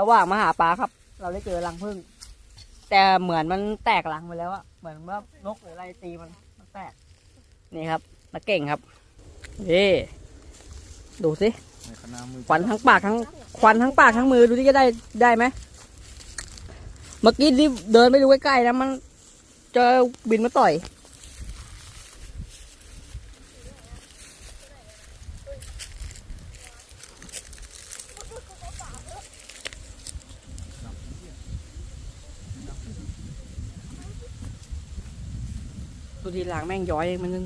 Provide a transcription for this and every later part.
ระหว่างมาหาปลาครับ เราได้เจอรังผึ้งแต่เหมือนมันแตกรังไปแล้วอะเหมือนว่านกหรืออะไรตีมันมันแตก นี่ครับนักเก่งครับนี่ดูสิในคณะมือควันทั้งปากทั้งควันทั้งปากทั้งมือดูที่จะได้ได้ไหมเมื่อกี้ที่เดินไปดูใกล้ๆนะมันเจอบินมาต่อย ดู ทีหลังแม่งย้อยมันนึง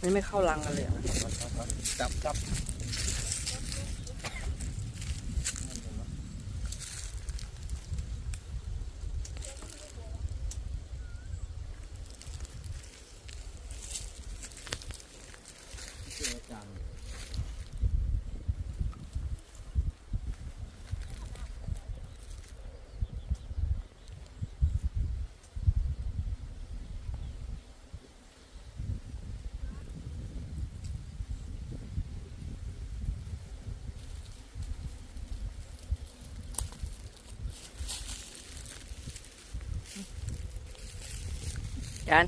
มันไม่เข้ารังกันเลยอะ จับจับ จาน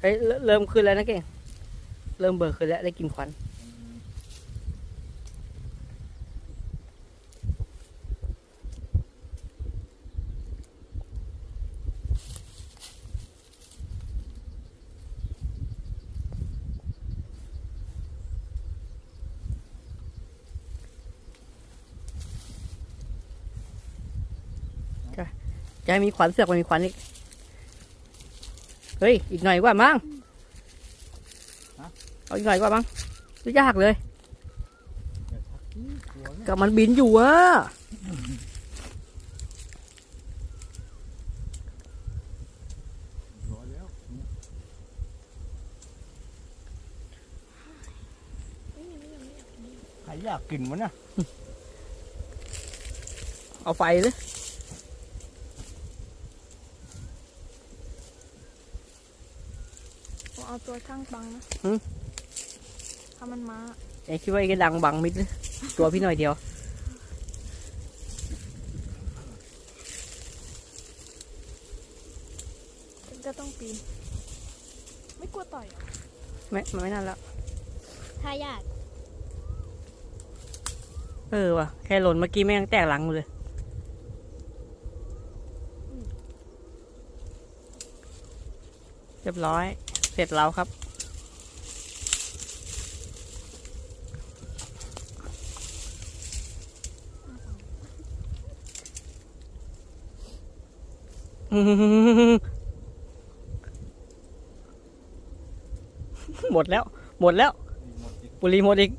เฮ้ยเริ่มขึ้นแล้วนะเก่ง เริ่มเบิกขึ้นแล้วได้กินควันจะมีควันเสือกมันมีควันอีก เฮ้ย อีกหน่อยกว่ามั้งเอาอีกหน่อยกว่ามั้งดูยากเลย กับมันบินอยู่อะร้อยแล้วใครอยากกินวะเนี่ยเอาไฟเลย ผม เอาตัวช่างบังนะถ้ามันมาไอ้คิดว่าไอ้กระดังบังมิดเลยตัวพี่หน่อยเดียวก็ต้องปีน ไม่กลัวต่อยเหรอไม่มันไม่นั่นแล้ว ถ้ายากเออว่ะแค่หล่นเมื่อกี้แม่งแตกหลังหมดเลย เรียบร้อย เสร็จแล้วครับ หมดแล้ว หมดแล้วหมดอีกบุรีหมดอีก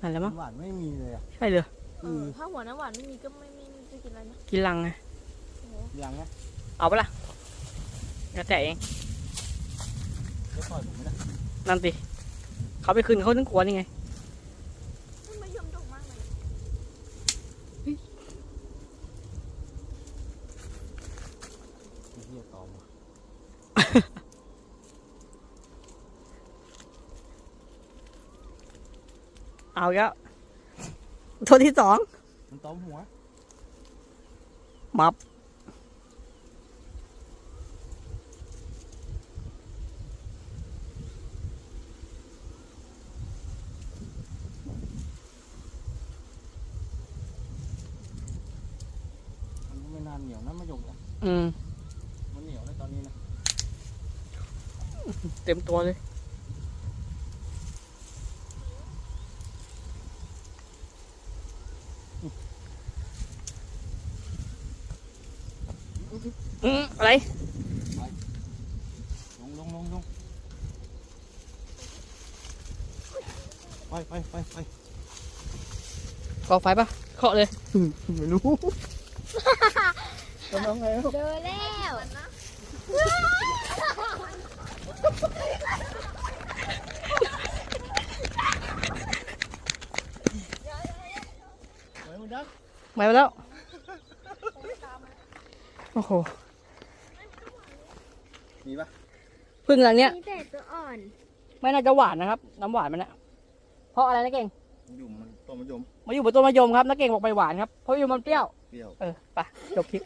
นั่นแหละมั้งหวานไม่มีเลยอะใช่เลยถ้าหัวน้ำหวานไม่มีก็ไม่ไม่จะกินอะไรนะ กินลังไงลังไง เอาปะล่ะแล้วแต่เองจะต่อยผมไหมนะนั่นสิเขาไปคืนเขาถึงกลัวนี่ไงมันไม่ยอมดกมากเลยไอ้เหี้ยตอมว่ะเอาแล้วตัวที่สองมันตอมหัว มับ มันก็ไม่นานเหนี ยวนะมะยงเนี่ยอืม มันเหนียวเลยตอนนี้นะเต็มตัวเลย อืมอะไร ลงลงลงลงไปไปไปไปก่อไฟปะเคาะเลย ไม่รู้ กำลังไงครับเจอแล้วไปมันดักไปแล้ว โอ้โห มีปะพึ่งหลังเนี้ย มีแต่ตัวอ่อน ไม่น่าจะหวานนะครับ น้ำหวานมันอะเพราะอะไรนะเก่งอยู่มันต้นมะยมมาอยู่บนต้นมะยมครับนักเก่งบอกไปหวานครับ เพราะมะยมมันเปรี้ยว เปรี้ยว เออ ไป จบคลิป